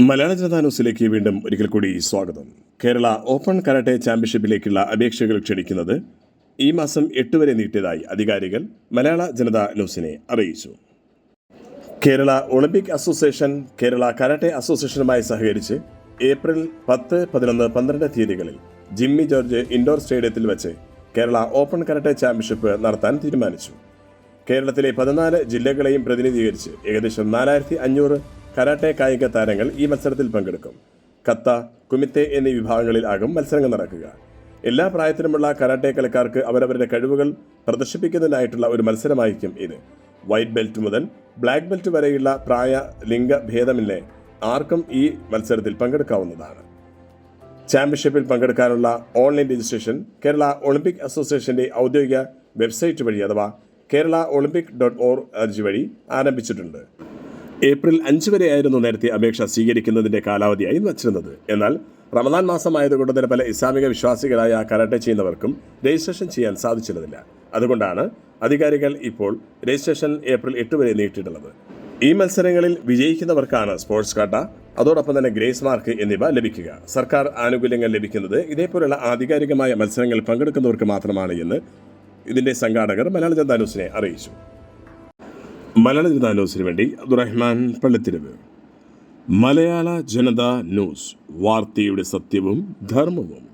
മലയാള ജനതാ ന്യൂസിലേക്ക് വീണ്ടും ഒരിക്കൽ കൂടി സ്വാഗതം. കേരള ഓപ്പൺ കരാട്ടെ ചാമ്പ്യൻഷിപ്പിലേക്കുള്ള അപേക്ഷകൾ ക്ഷണിക്കുന്നത് ഈ മാസം എട്ട് വരെ നീട്ടിയതായി അധികാരികൾ മലയാള ജനതാ ന്യൂസിനെ അറിയിച്ചു. Kerala Olympic association Kerala karate അസോസിയേഷനുമായി സഹകരിച്ച് ഏപ്രിൽ പത്ത് പതിനൊന്ന് പന്ത്രണ്ട് തീയതികളിൽ ജിമ്മി ജോർജ് ഇൻഡോർ സ്റ്റേഡിയത്തിൽ വെച്ച് കേരള ഓപ്പൺ കരാട്ടെ ചാമ്പ്യൻഷിപ്പ് നടത്താൻ തീരുമാനിച്ചു. കേരളത്തിലെ പതിനാല് ജില്ലകളെയും പ്രതിനിധീകരിച്ച് ഏകദേശം നാലായിരത്തി അഞ്ഞൂറ് കരാട്ടെ കായിക താരങ്ങൾ ഈ മത്സരത്തിൽ പങ്കെടുക്കും. കത്ത കുമിത്തെ എന്നീ വിഭാഗങ്ങളിൽ ആകും മത്സരങ്ങൾ നടക്കുക. എല്ലാ പ്രായത്തിലുമുള്ള കരാട്ടെ കളിക്കാർക്ക് അവരവരുടെ കഴിവുകൾ പ്രദർശിപ്പിക്കുന്നതിനായിട്ടുള്ള ഒരു മത്സരമായിരിക്കും ഇത്. വൈറ്റ് ബെൽറ്റ് മുതൽ ബ്ലാക്ക് ബെൽറ്റ് വരെയുള്ള പ്രായ ലിംഗ ഭേദമില്ലേ ആർക്കും ഈ മത്സരത്തിൽ പങ്കെടുക്കാവുന്നതാണ്. ചാമ്പ്യൻഷിപ്പിൽ പങ്കെടുക്കാനുള്ള ഓൺലൈൻ രജിസ്ട്രേഷൻ കേരള ഒളിമ്പിക് അസോസിയേഷന്റെ ഔദ്യോഗിക വെബ്സൈറ്റ് വഴി അഥവാ Kerala Olympic dot org വഴി ആരംഭിച്ചിട്ടുണ്ട്. ഏപ്രിൽ അഞ്ച് വരെയായിരുന്നു നേരത്തെ അപേക്ഷ സ്വീകരിക്കുന്നതിന്റെ കാലാവധിയായി വച്ചിരുന്നത്. എന്നാൽ റമദാൻ മാസമായതുകൊണ്ട് തന്നെ പല ഇസ്ലാമിക വിശ്വാസികളായ കരാട്ടെ ചെയ്യുന്നവർക്കും രജിസ്ട്രേഷൻ ചെയ്യാൻ സാധിച്ചിരുന്നില്ല. അതുകൊണ്ടാണ് അധികാരികൾ ഇപ്പോൾ രജിസ്ട്രേഷൻ ഏപ്രിൽ എട്ട് വരെ നീട്ടിയിട്ടുള്ളത്. ഈ മത്സരങ്ങളിൽ വിജയിക്കുന്നവർക്കാണ് സ്പോർട്സ് കാട്ട അതോടൊപ്പം തന്നെ ഗ്രേസ് മാർക്ക് എന്നിവ ലഭിക്കുക. സർക്കാർ ആനുകൂല്യങ്ങൾ ലഭിക്കുന്നത് ഇതേപോലുള്ള ആധികാരികമായ മത്സരങ്ങളിൽ പങ്കെടുക്കുന്നവർക്ക് മാത്രമാണ് എന്ന് ഇതിന്റെ സംഘാടകർ മലയാള ജനതാ ന്യൂസിനെ അറിയിച്ചു. മലയാള ജനതാ ന്യൂസിന് വേണ്ടി അബ്ദുറഹ്മാൻ പള്ളിത്തിരിവ്. മലയാള ജനതാ ന്യൂസ് വാർത്തയുടെ സത്യവും ധർമ്മവും.